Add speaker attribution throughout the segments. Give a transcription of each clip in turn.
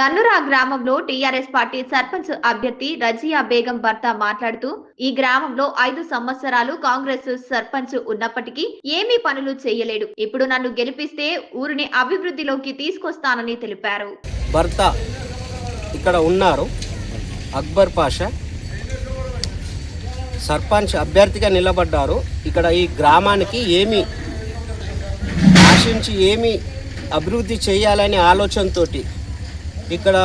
Speaker 1: దన్నురా గ్రామంలో TRS party sarpanch అభ్యర్థి రజియా బేగం భర్త మాట్లాడుతూ ఈ గ్రామంలో ఐదు సంవత్సరాలు కాంగ్రెస్ సర్పంచ్ ఉన్నప్పటికీ ఏమీ పనులు చేయలేడు. ఇప్పుడు నన్ను గెలిపిస్తే ఊరిని అభివృద్ధిలోకి తీసుకొస్తానని తెలిపారు.
Speaker 2: భర్త ఇక్కడ ఉన్నారు. అక్బర్ పాషా. సర్పంచ్ అభ్యర్థిగా నిలబడ్డారు. ఇక్కడ ఈ గ్రామానికి ఏమి ఆశించి ఏమి అభివృద్ధి చేయాలనే ఆలోచనతోటి ఇక్కడ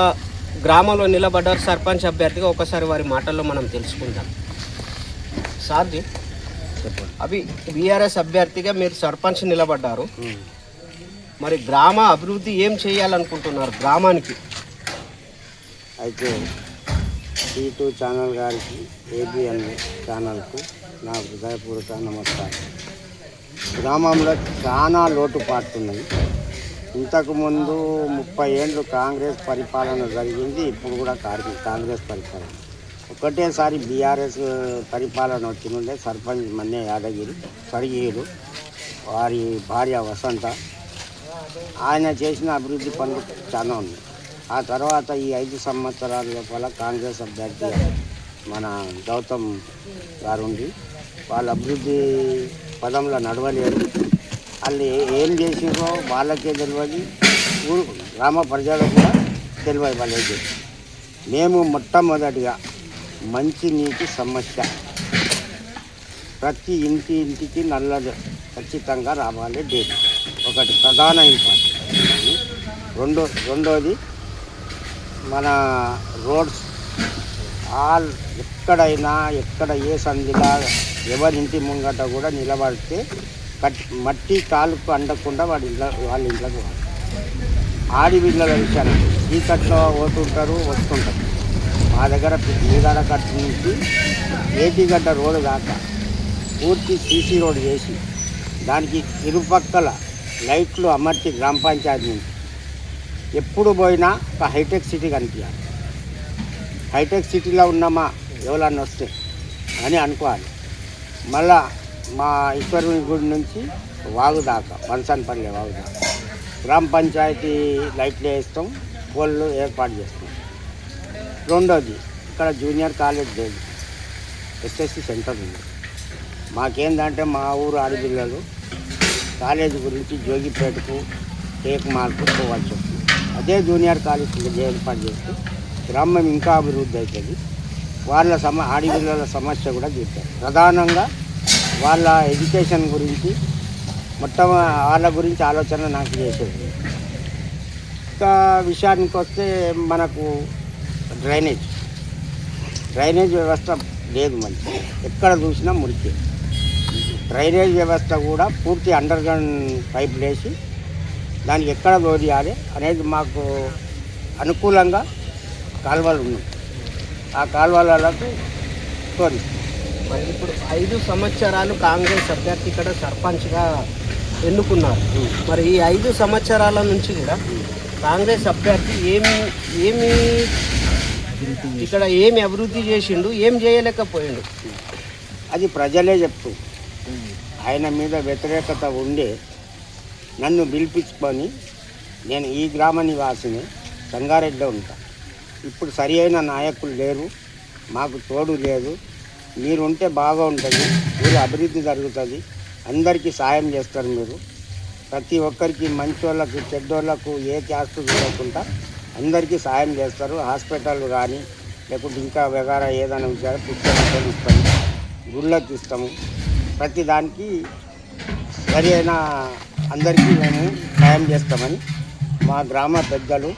Speaker 2: గ్రామంలో నిలబడ్డారు సర్పంచ్ అభ్యర్థిగా ఒకసారి వారి మాటల్లో మనం తెలుసుకుందాం. సార్జీ అవి బీఆర్ఎస్ అభ్యర్థిగా మీరు సర్పంచ్ నిలబడ్డారు. మరి గ్రామ అభివృద్ధి ఏం చేయాలనుకుంటున్నారు గ్రామానికి?
Speaker 3: అయితే టీ ఛానల్ గారికి ఏబిఎన్ ఛానల్కు నా హృదయపూర్వక నమస్కారం. గ్రామంలో చాలా లోటుపాటున్నాయి ఇంతకుముందు ముప్పై ఏళ్ళు కాంగ్రెస్ పరిపాలన జరిగింది ఇప్పుడు కూడా కాంగ్రెస్ కాంగ్రెస్ పరిపాలన. ఒకటేసారి బీఆర్ఎస్ పరిపాలన వచ్చినుండే సర్పంచ్ మన్య యాదగిరి స్వర్గీయుడు వారి భార్య వసంత. ఆయన చేసిన అభివృద్ధి పనులు చాలా ఉన్నాయి. ఆ తర్వాత ఈ ఐదు సంవత్సరాల లోపల కాంగ్రెస్ అభ్యర్థి మన గౌతమ్ గారు ఉండి వాళ్ళ అభివృద్ధి పదంలో నడవలేరు వాళ్ళు ఏం చేసిరో వాళ్ళకే తెలియదు ఊరు గ్రామ ప్రజలకు కూడా తెలియదు వాళ్ళు ఏం మేము మొట్టమొదటిగా మంచి నీటి సమస్య. ప్రతి ఇంటి ఇంటికి నల్లది ఖచ్చితంగా రావాలి డేట్. ఒకటి ప్రధాన ఇంపార్టెంట్. రెండో రెండోది మన రోడ్స్ ఆల్ ఎక్కడైనా ఎక్కడ ఏ సంధిలా ఎవరి ఇంటి ముంగట కూడా నిలబడితే కట్ మట్టి కాలుకు అండకుండా వాడి ఇంట్లో వాళ్ళ ఇంట్లోకి వాళ్ళు ఆడిపిల్లల విషయాలు కట్లో పోతుంటారు వస్తుంటారు. మా దగ్గర మీదాడ కట్ట నుంచి ఏటిగడ్డ రోడ్డు దాకా పూర్తి సీసీ రోడ్ చేసి దానికి ఇరుపక్కల లైట్లు అమర్చి గ్రామ పంచాయతీ నుంచి ఎప్పుడు పోయినా ఒక హైటెక్ సిటీ కనిపించాలి. హైటెక్ సిటీలో ఉన్నామా ఎవరన్నా వస్తే అని అనుకోవాలి. మళ్ళా మా ఈశ్వరుని గుడి నుంచి వాగు దాకా బన్సన్పల్లి వాగు దాకా. గ్రామ పంచాయతీ లైట్లు వేస్తాం పోళ్ళు ఏర్పాటు చేస్తాం. రెండోది ఇక్కడ జూనియర్ కాలేజ్ లేదు. ఎస్ఎస్సి సెంటర్ ఉంది. మాకేందంటే మా ఊరు ఆడపిల్లలు కాలేజీ గురించి జోగిపేటకు టేక్ మార్పు పోవాల్సి వస్తుంది. అదే జూనియర్ కాలేజ్ ఏర్పాటు చేస్తే గ్రామం ఇంకా అభివృద్ధి అవుతుంది. వాళ్ళ సమ ఆడపిల్లల సమస్య కూడా తీర్చారు ప్రధానంగా వాళ్ళ ఎడ్యుకేషన్ గురించి మొత్తం వాళ్ళ గురించి ఆలోచన నాకు చేసేది. ఇంకా విషయానికి వస్తే మనకు డ్రైనేజ్. డ్రైనేజ్ వ్యవస్థ లేదు మంచి. ఎక్కడ చూసినా మురికి. డ్రైనేజ్ వ్యవస్థ కూడా పూర్తి అండర్ గ్రౌండ్ పైప్ వేసి దానికి ఎక్కడ దోడియాలి అనేది మాకు అనుకూలంగా కాలువలు ఉన్నాయి. ఆ కాలువలకు తోడిస్తాం
Speaker 2: మరి ఇప్పుడు ఐదు సంవత్సరాలు కాంగ్రెస్ అభ్యర్థి ఇక్కడ సర్పంచ్గా ఎన్నుకున్నారు. మరి ఈ ఐదు సంవత్సరాల నుంచి కూడా కాంగ్రెస్ అభ్యర్థి ఏమి ఏమి ఇక్కడ ఏమి అభివృద్ధి చేసిండు ఏం చేయలేకపోయిండు?
Speaker 3: అది ప్రజలే చెప్తూ ఆయన మీద వ్యతిరేకత ఉండే నన్ను పిలిపించుకొని నేను ఈ గ్రామ నివాసిని సంగారెడ్డిలో ఉంటా. ఇప్పుడు సరి అయిన నాయకులు లేరు మాకు తోడు లేదు. మీరు ఉంటే బాగా ఉంటుంది మీరు అభివృద్ధి జరుగుతుంది అందరికీ సాయం చేస్తారు మీరు. ప్రతి ఒక్కరికి మంచోళ్ళకు చెడ్డోళ్ళకు ఏ క్యాస్ట్ చూడకుండా అందరికీ సాయం చేస్తారు. హాస్పిటల్ కానీ లేకుంటే ఇంకా వెగారా ఏదైనా విషయాలు పుస్తకాలు ఇస్తాము గుళ్ళకి ఇస్తాము ప్రతి దానికి సరి అయిన అందరికీ మేము సాయం చేస్తామని మా గ్రామ పెద్దలు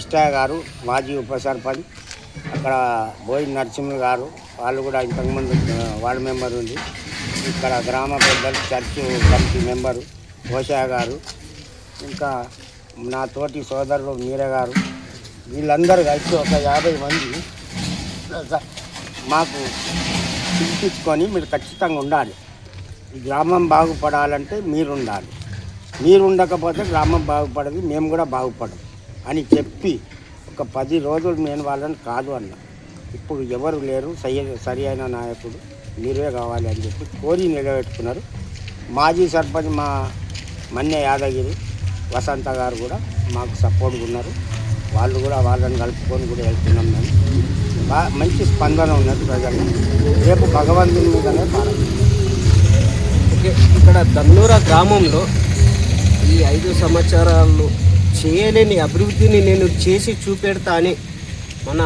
Speaker 3: ఇష్టయ్య గారు మాజీ ఉప సర్పంచ్ అక్కడ బోయి నరసింహ గారు వాళ్ళు కూడా ఇంతకుముందు వార్డు మెంబర్ ఉంది ఇక్కడ గ్రామ పెద్దలు చర్చ్ కమిటీ మెంబరు ఓషా గారు ఇంకా నా తోటి సోదరులు మీర గారు వీళ్ళందరూ కలిసి ఒక యాభై మంది మాకు పిలిపించుకొని మీరు ఖచ్చితంగా ఉండాలి. ఈ గ్రామం బాగుపడాలంటే మీరు ఉండాలి మీరు ఉండకపోతే గ్రామం బాగుపడదు మేము కూడా బాగుపడదు అని చెప్పి ఒక పది రోజులు నేను వాళ్ళని కాదు అన్నా. ఇప్పుడు ఎవరు లేరు సరి సరి అయిన నాయకుడు మీరే కావాలి అని చెప్పి కోరి నిలబెట్టుకున్నారు. మాజీ సర్పంచ్ మా మన్య యాదగిరి వసంత గారు కూడా మాకు సపోర్ట్గా ఉన్నారు. వాళ్ళు కూడా వాళ్ళని కలుపుకొని కూడా వెళ్తున్నాం మేము. బాగా మంచి స్పందన ఉన్నది ప్రజలు రేపు భగవంతుని మీదనే
Speaker 2: ఓకే ఇక్కడ దన్నూర గ్రామంలో ఈ ఐదు సంవత్సరాలు చేయలేని అభివృద్ధిని నేను చేసి చూపెడతా అని మన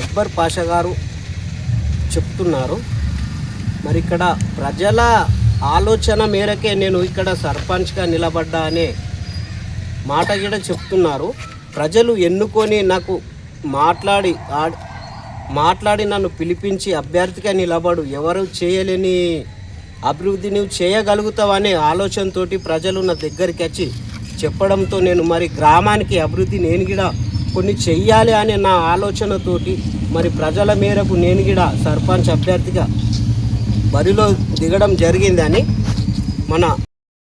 Speaker 2: అక్బర్ పాషా గారు చెప్తున్నారు. మరి ఇక్కడ ప్రజల ఆలోచన మేరకే నేను ఇక్కడ సర్పంచ్గా నిలబడ్డా అనే మాట కూడా చెప్తున్నారు. ప్రజలు ఎన్నుకొని నాకు మాట్లాడి మాట్లాడి నన్ను పిలిపించి అభ్యర్థిగా నిలబడు ఎవరు చేయలేని అభివృద్ధి నువ్వు చేయగలుగుతావు అనే ఆలోచనతోటి ప్రజలు నా దగ్గరికి వచ్చి చెప్పడంతో నేను మరి గ్రామానికి అభివృద్ధి నేను కూడా కొన్ని చెయ్యాలి అనే నా ఆలోచనతోటి మరి ప్రజల మేరకు నేను కూడా సర్పంచ్ అభ్యర్థిగా బరిలో దిగడం జరిగిందని మన